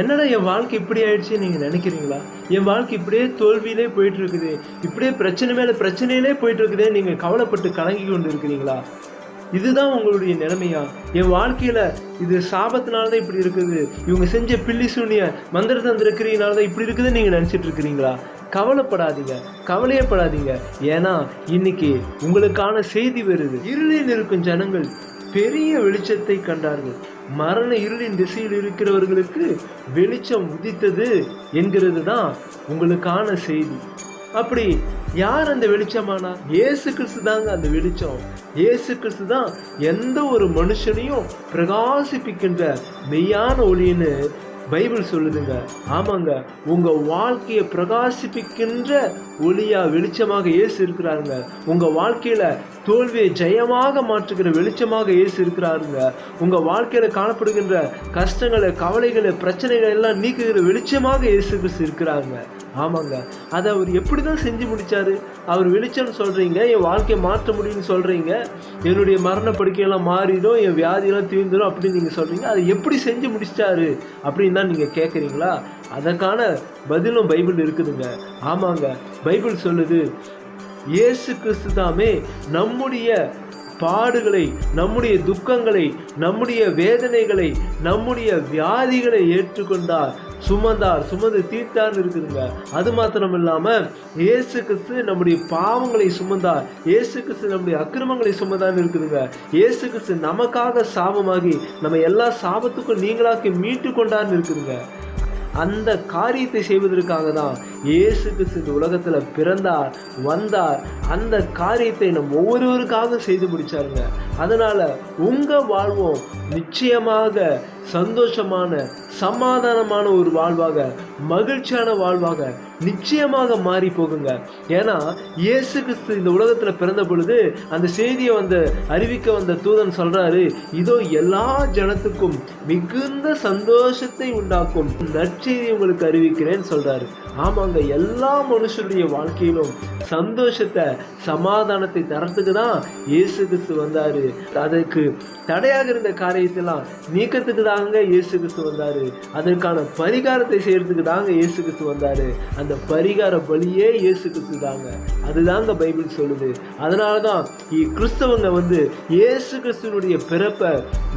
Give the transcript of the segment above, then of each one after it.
என்னடா என் வாழ்க்கை இப்படி ஆயிடுச்சு நீங்க நினைக்கிறீங்களா? என் வாழ்க்கை இப்படியே தோல்வியிலே போயிட்டு இருக்குது இப்படியே பிரச்சனை மேல பிரச்சனையிலே போயிட்டு நீங்கள் நீங்க கவலைப்பட்டு கலங்கி கொண்டு இருக்கிறீங்களா இதுதான் உங்களுடைய நிலைமையா? என் வாழ்க்கையில இது சாபத்தினால தான் இப்படி இருக்குது. இவங்க செஞ்ச பில்லி சூனிய மந்திர தந்திர கிரியினால தான் இப்படி இருக்குதுன்னு நீங்க நினைச்சிட்டு இருக்கிறீங்களா? கவலைப்படாதீங்க. கவலையே படாதீங்க ஏன்னா இன்னைக்கு உங்களுக்கான செய்தி வருது. இருளில் இருக்கும் ஜனங்கள் பெரிய வெளிச்சத்தை கண்டார்கள். மரண இருளின் திசையில் இருக்கிறவர்களுக்கு வெளிச்சம் உதித்தது என்கிறது தான் உங்களுக்கான செய்தி. அப்படி யார் அந்த வெளிச்சமானா? இயேசு கிறிஸ்து தாங்க அந்த வெளிச்சம். இயேசு கிறிஸ்து தான் எந்த ஒரு மனுஷனையும் பிரகாசிப்பிக்கின்ற மெய்யான ஒளின்னு பைபிள் சொல்லுதுங்க ஆமாங்க உங்க வாழ்க்கையை பிரகாசிப்பிக்கின்ற ஒளியா வெளிச்சமாக இயேசு இருக்கிறாருங்க. உங்க வாழ்க்கையில தோல்வியை ஜெயமாக மாற்றுகிற வெளிச்சமாக இயேசு இருக்கிறாருங்க. உங்க வாழ்க்கையில காணப்படுகின்ற கஷ்டங்களை கவலைகளை பிரச்சனைகளை எல்லாம் நீக்குகிற வெளிச்சமாக இயேசு இருக்கிறாருங்க. ஆமாங்க. அதை அவர் எப்படி தான் செஞ்சு முடித்தார் அவர் வெளிச்சம்னு சொல்கிறீங்க என் வாழ்க்கையை மாற்ற முடியும்னு சொல்கிறீங்க என்னுடைய மரண படுக்கையெல்லாம் மாறிடும் என் வியாதியெல்லாம் தீர்ந்துடும் அப்படின்னு நீங்கள் சொல்கிறீங்க அதை எப்படி செஞ்சு முடிச்சிட்டாரு அப்படின்னு தான் நீங்கள் கேட்குறீங்களா அதற்கான பதிலும் பைபிள் இருக்குதுங்க. ஆமாங்க. பைபிள் சொல்லுது இயேசு கிறிஸ்து தாமே நம்முடைய பாடுகளை நம்முடைய துக்கங்களை நம்முடைய வேதனைகளை நம்முடைய வியாதிகளை ஏற்றுக்கொண்டார். சுமந்தார். சுமந்து தீர்த்தார்னு இருக்குதுங்க. அது மாத்திரம் இல்லாமல் இயேசு கிறிஸ்து நம்முடைய பாவங்களை சுமந்தார். இயேசு கிறிஸ்து நம்முடைய அக்கிரமங்களை சுமந்தார்னு இருக்குதுங்க. இயேசு கிறிஸ்து நமக்காக சாபமாகி நம்ம எல்லா சாபத்துக்கும் நீங்களாக்கி மீட்டு கொண்டார்னு இருக்குதுங்க. அந்த காரியத்தை செய்வதற்காக தான் இயேசு கிறிஸ்து இந்த உலகத்துல பிறந்தார் வந்தார். அந்த காரியத்தை நம் ஒவ்வொருவருக்காக செய்து முடிச்சாருங்க. அதனால உங்க வாழ்வும் நிச்சயமாக சந்தோஷமான சமாதானமான ஒரு வாழ்வாக மகிழ்ச்சியான வாழ்வாக நிச்சயமாக மாறி போகுங்க. ஏன்னா இயேசு கிறிஸ்து இந்த உலகத்துல பிறந்த பொழுது அந்த செய்தியை வந்து அறிவிக்க வந்த தூதன் சொல்றாரு இதோ எல்லா ஜனத்துக்கும் மிகுந்த சந்தோஷத்தை உண்டாக்கும் நற்செய்தி உங்களுக்கு அறிவிக்கிறேன்னு சொல்றாரு. ஆமாங்க எல்லா மனுஷருடைய வாழ்க்கையிலும் சந்தோஷத்தை சமாதானத்தை தரத்துக்கு தான் இயேசு கிறிஸ்து வந்தாரு. அதற்கு தடையாக இருந்த காரியத்தெல்லாம் நீக்கத்துக்கு தான் தாங்க இயேசு கிறிஸ்து வந்தாரு. அதற்கான பரிகாரத்தை செய்யறதுக்கு தாங்க இயேசு கிறிஸ்து வந்தார். அந்த பரிகார பலியே இயேசு கிறிஸ்து தாங்க. அதுதாங்க பைபிள் சொல்லுது. அதனால தான் கிறிஸ்தவங்க வந்து இயேசு கிறிஸ்துவனுடைய பிறப்பை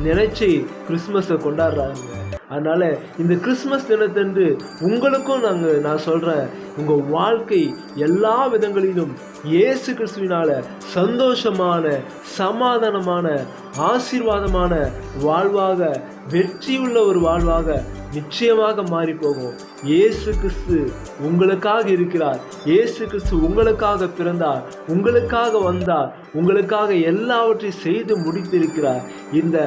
நினைச்சு கிறிஸ்மஸை கொண்டாடுறாங்க. அதனால இந்த கிறிஸ்மஸ் தினத்தன்று உங்களுக்கும் நாங்கள் நான் சொல்கிறேன் உங்கள் வாழ்க்கை எல்லா விதங்களிலும் இயேசு கிறிஸ்துவினால சந்தோஷமான சமாதானமான ஆசீர்வாதமான வாழ்வாக வெற்றியுள்ள ஒரு வாழ்வாக நிச்சயமாக மாறி போகும் இயேசு கிறிஸ்து உங்களுக்காக இருக்கிறார். இயேசு கிறிஸ்து உங்களுக்காக பிறந்தார். உங்களுக்காக வந்தார். உங்களுக்காக எல்லாவற்றையும் செய்து முடித்திருக்கிறார். இந்த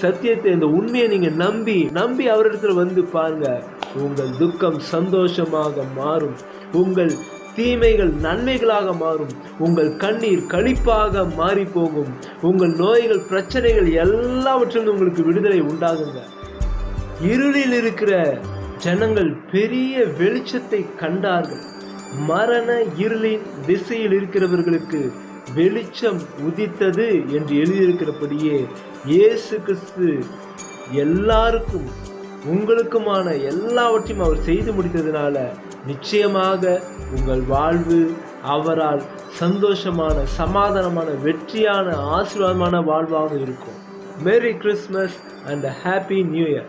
சத்தியத்தை இந்த உண்மையை நீங்க நம்பி நம்பி அவரிடத்துல வந்து பாருங்க. உங்கள் துக்கம் சந்தோஷமாக மாறும். உங்கள் தீமைகள் நன்மைகளாக மாறும். உங்கள் கண்ணீர் கழிப்பாக மாறி போகும். உங்கள் நோய்கள் பிரச்சனைகள் எல்லாவற்றிலும் உங்களுக்கு விடுதலை உண்டாகுங்க. இருளில் இருக்கிற ஜனங்கள் பெரிய வெளிச்சத்தை கண்டார்கள். மரண இருளின் திசையில் இருக்கிறவர்களுக்கு வெளிச்சம் உதித்தது என்று எழுதியிருக்கிறபடியே இயேசு கிறிஸ்து எல்லாருக்கும் உங்களுக்குமான எல்லாவற்றையும் அவர் செய்து முடித்ததுனால நிச்சயமாக உங்கள் வாழ்வு அவரால் சந்தோஷமான சமாதானமான வெற்றியான ஆசீர்வாதமான வாழ்வாக இருக்கும். Merry Christmas and happy new year